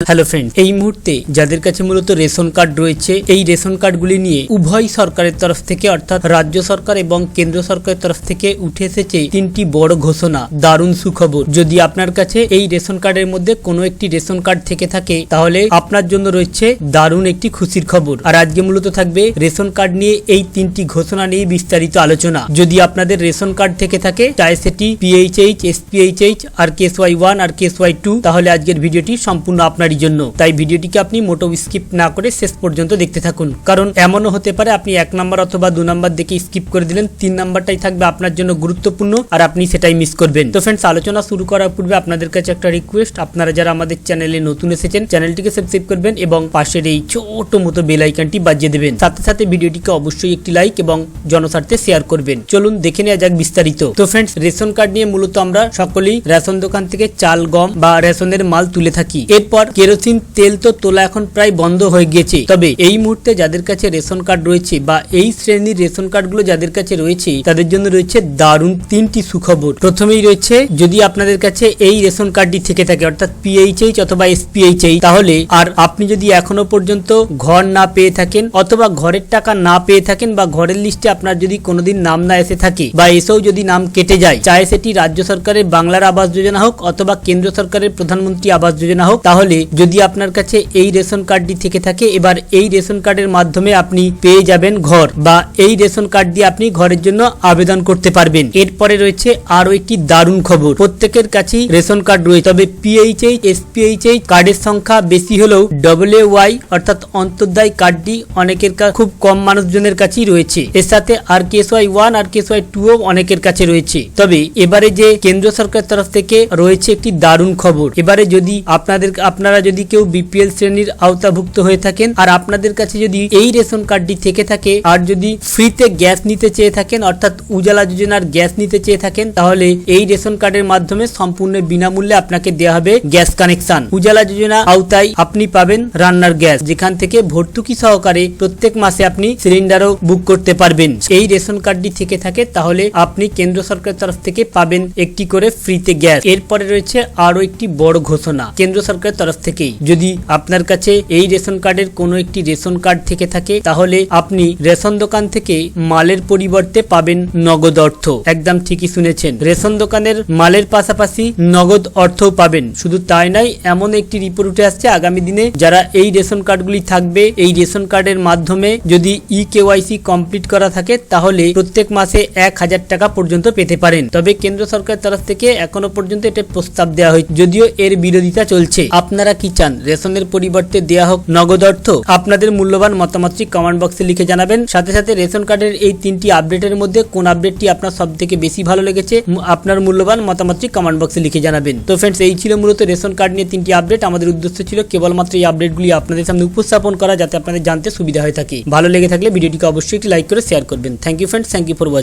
Hello friend এই মুহূর্তে যাদের কাছে মূলত রেশন কার্ড রয়েছে, এই রেশন কার্ডগুলি নিয়ে উভয় সরকারের তরফ থেকে অর্থাৎ রাজ্য সরকার এবং কেন্দ্র সরকারের তরফ থেকে উঠে এসেছে তিনটি বড় ঘোষণা। দারুণ সুখবর। যদি আপনার কাছে এই রেশন কার্ডের মধ্যে কোনো একটি রেশন কার্ড থেকে থাকে, তাহলে আপনার জন্য রয়েছে দারুণ একটি খুশির খবর। আর আজকে মূলত থাকবে রেশন কার্ড নিয়ে এই তিনটি ঘোষণা নিয়ে বিস্তারিত আলোচনা। যদি আপনাদের রেশন কার্ড থেকে থাকে চাই সেটি PHH SPHH R K S Y one R K S Y two তাহলে আজকের ভিডিওটি সম্পূর্ণ আপনারই জন্য। তাই ভিডিওটিকে আপনি মোটো স্কিপ না করে শেষ পর্যন্ত দেখতে থাকুন। কারণ এমনও হতে পারে আপনি এক নাম্বার অথবা দু নাম্বার দেখে স্কিপ করে দিলেন, তিন নাম্বারটাই থাকবে আপনার জন্য গুরুত্বপূর্ণ আর আপনি সেটাই মিস করবেন। তো ফ্রেন্ডস আলোচনা শুরু করার পূর্বে আপনাদের কাছে একটা রিকোয়েস্ট আপনারা যারা আমাদের চ্যানেলে নতুন এসেছেন চ্যানেলটিকে সাবস্ক্রাইব করবেন এবং পাশের এই ছোট মতো বেল বাজিয়ে দেবেন। সাথে সাথে ভিডিওটিকে অবশ্যই একটি লাইক এবং জনস্বার্থে শেয়ার করবেন। চলুন দেখে নেওয়া যাক বিস্তারিত। তো ফ্রেন্ডস রেশন কার্ড নিয়ে মূলত আমরা সকলেই রেশন দোকান থেকে চাল, গম বা রেশনের মাল তুলে থাকি। এরপর কেরোসিন তেল তো তোলা এখন প্রায় বন্ধ হয়ে গিয়েছে। তবে এই মুহূর্তে যাদের কাছে রেশন কার্ড রয়েছে বা এই শ্রেণির রেশন কার্ডগুলো যাদের কাছে রয়েছে, তাদের জন্য রয়েছে দারুণ তিনটি সুখবর। প্রথমেই রয়েছে, যদি আপনাদের কাছে এই রেশন কার্ডটি থেকে থাকে, অর্থাৎ পিএইচএইচ অথবা এসপিএইচএইচ তাহলে আর আপনি যদি এখনও পর্যন্ত ঘর না পেয়ে থাকেন অথবা ঘরের টাকা না পেয়ে থাকেন বা ঘরের লিস্টে আপনার যদি কোনোদিন নাম না এসে থাকে বা এসেও যদি নাম কেটে যায় চাहे সেটি রাজ্য সরকারের বাংলার আবাস যোজনা হোক অথবা কেন্দ্র সরকারের প্রধানমন্ত্রী আবাস যোজনা হোক, তাহলে যদি আপনার কাছে এই রেশন কার্ডটি থেকে থাকে, এবার এই রেশন কার্ডের মাধ্যমে আপনি পেয়ে যাবেন ঘর বা এই রেশন কার্ড দিয়ে আপনি ঘরের জন্য আবেদন করতে পারবেন। এরপরে রয়েছে আরও একটি দারুণ খবর। প্রত্যেকের কাছেই রেশন কার্ড রয়েছে, তবে পিএইচএইচ এসপিএইচএইচ কার্ডের সংখ্যা বেশি হলেও ডব্লিউ ওয়াই অর্থাৎ অন্তর্দায় কার্ডটি অনেকের খুব কম মানুষজনের কাছেই রয়েছে। এর সাথে R K S Y one R K S Y two অনেকের কাছে রয়েছে। তবে এবারে যে কেন্দ্র সরকার তরফ থেকে রয়েছে একটি দারুণ খবর। এবারে যদি আপনাদের আপনারা যদি কেউ বিপিএল শ্রেণির আওতাভুক্ত হয়ে থাকেন আর আপনাদের কাছে যদি এই রেশন কার্ডটি থেকে থাকে আর যদি ফ্রিতে গ্যাস নিতে চেয়ে থাকেন, অর্থাৎ উজালা যোজনার গ্যাস নিতে চেয়ে থাকেন, তাহলে এই রেশন কার্ডের মাধ্যমে সম্পূর্ণ বিনামূল্যে আপনাকে দেওয়া হবে গ্যাস কানেকশন। উজালা যোজনা আওতায় আপনি পাবেন রান্নার গ্যাস, যেখান থেকে ভর্তুকি সহকারে প্রত্যেক মাসে আপনি সিলিন্ডারও বুক করতে পারবেন। এই রেশন কার্ডটি থেকে থাকে, তাহলে আপনি কেন্দ্র সরকারের তরফ থেকে পাবেন একটি করে ফ্রিতে গ্যাস। এরপরে রয়েছে আরও একটি বড় ঘোষণা। কেন্দ্র সরকারের তরফ থেকেই। যদি আপনার কাছে এই রেশন কার্ডের কোনো একটি রেশন কার্ড থেকে থাকে, তাহলে আপনি রেশন দোকান থেকে মালের পরিবর্তে পাবেন নগদ অর্থ। একদম ঠিকই শুনেছেন। রেশন দোকানের মালের পাশাপাশি নগদ অর্থও পাবেন। শুধু তাই নয়, এমন একটি রিপোর্ট উঠে আসছে আগামী দিনে, যারা এই রেশন কার্ডগুলি থাকবে, এই রেশন কার্ডের মাধ্যমে যদি ই কেওয়াইসি কমপ্লিট করা থাকে, তাহলে প্রত্যেক মাসে এক হাজার টাকা পর্যন্ত পেতে পারেন। তবে কেন্দ্র সরকারের তরফ থেকে এখনও পর্যন্ত এটা প্রস্তাব দেওয়া হয়েছে। যদিও এর বিরোধিতা চলছে। আপনারা কি চান? রেশনের পরিবর্তে দেওয়া হোক নগদ অর্থ। আপনাদের মূল্যবান মতামতটি কমেন্ট বক্সে লিখে জানাবেন। সাথে সাথে রেশন কার্ডের এই তিনটি আপডেটের মধ্যে কোন আপডেটটি আপনার সব থেকে বেশি ভালো লেগেছে আপনার মূল্যবান মতামতটি কমেন্ট বক্সে লিখে জানাবেন। তো ফ্রেন্ডস এই ছিল মূলত রেশন কার্ড নিয়ে তিনটি আপডেট। আমাদের উদ্দেশ্য ছিল কেবলমাত্র এই আপডেটগুলি আপনাদের সামনে উপস্থাপন করা, যাতে আপনাদের জানতে সুবিধা হয়ে থাকে। ভালো লেগে থাকলে ভিডিওটিকে অবশ্যই একটি লাইক করে শেয়ার করবেন। Thank you friends thank you for watching